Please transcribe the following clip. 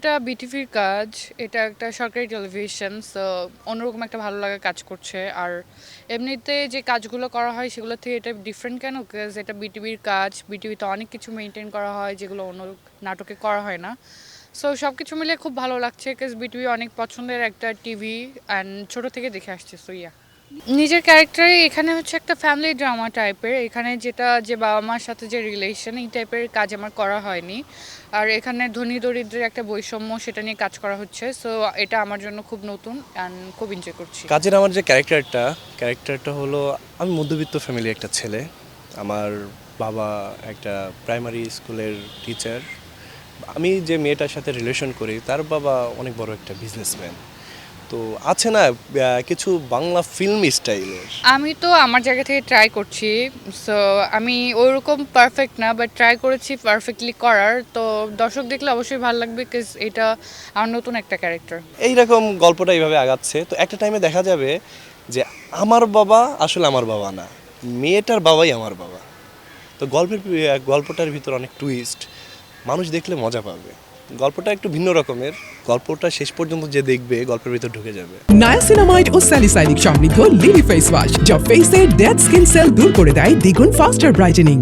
এটা বিটিভির কাজ, এটা একটা সরকারি টেলিভিশন সো অন্যরকম একটা ভালো লাগা কাজ করছে। আর এমনিতে যে কাজগুলো করা হয়, সেগুলো থেকে এটা ডিফারেন্ট কেন? এটা বিটিভির কাজ বিটিভিতে অনেক কিছু মেনটেন করা হয়, যেগুলো অন্য নাটকে করা হয় না। সো সব কিছু মিলে খুব ভালো লাগছে বিকজ বিটিভি অনেক পছন্দের একটা টিভি অ্যান্ড ছোটো থেকে দেখে আসছে সো ইয়া নিজের ক্যারেক্টারে এখানে হচ্ছে একটা ফ্যামিলি ড্রামা টাইপের এখানে যেটা, যে বাবা মার সাথে যে রিলেশন এই টাইপের কাজ আমার করা হয়নি। আর এখানে ধনী দরিদ্রের একটা বৈষম্য সেটা নিয়ে কাজ করা হচ্ছে। সো এটা আমার জন্য খুব নতুন অ্যান্ড খুব এনজয় করছি। কাজের আমার যে ক্যারেক্টারটা ক্যারেক্টারটা হলো, আমি মধ্যবিত্ত ফ্যামিলির একটা ছেলে। আমার বাবা একটা প্রাইমারি স্কুলের টিচার আমি যে মেয়েটার সাথে রিলেশন করি, তার বাবা অনেক বড় একটা বিজনেসম্যান তো আছে না কিছু বাংলা ফিল্ম স্টাইলের আমি তো আমার জায়গা থেকে ট্রাই করছি সো আমি ওইরকম পারফেক্ট না বাট ট্রাই করেছি পারফেক্টলি করার তো দর্শক দেখলে অবশ্যই ভালো লাগবে বিকজ এটা আমার নতুন একটা ক্যারেক্টার এইরকম গল্পটা এইভাবে আগাচ্ছে তো একটা টাইমে দেখা যাবে যে আমার বাবা আসলে আমার বাবা না মেয়েটার বাবাই আমার বাবা। তো গল্পের গল্পটার ভিতর অনেক টুইস্ট মানুষ দেখলে মজা পাবে। গল্পটা একটু ভিন্ন রকমের। গল্পটা শেষ পর্যন্ত যে দেখবে, গল্পের ভিতর ঢুকে যাবে। নায়াসিনামাইড ও স্যালিসাইনিক সমৃদ্ধ লিলি ফেস ওয়াশ যা ফেসের ডেড স্কিন সেল দূর করে দেয় দ্বিগুণ ফাস্টার ব্রাইটেনিং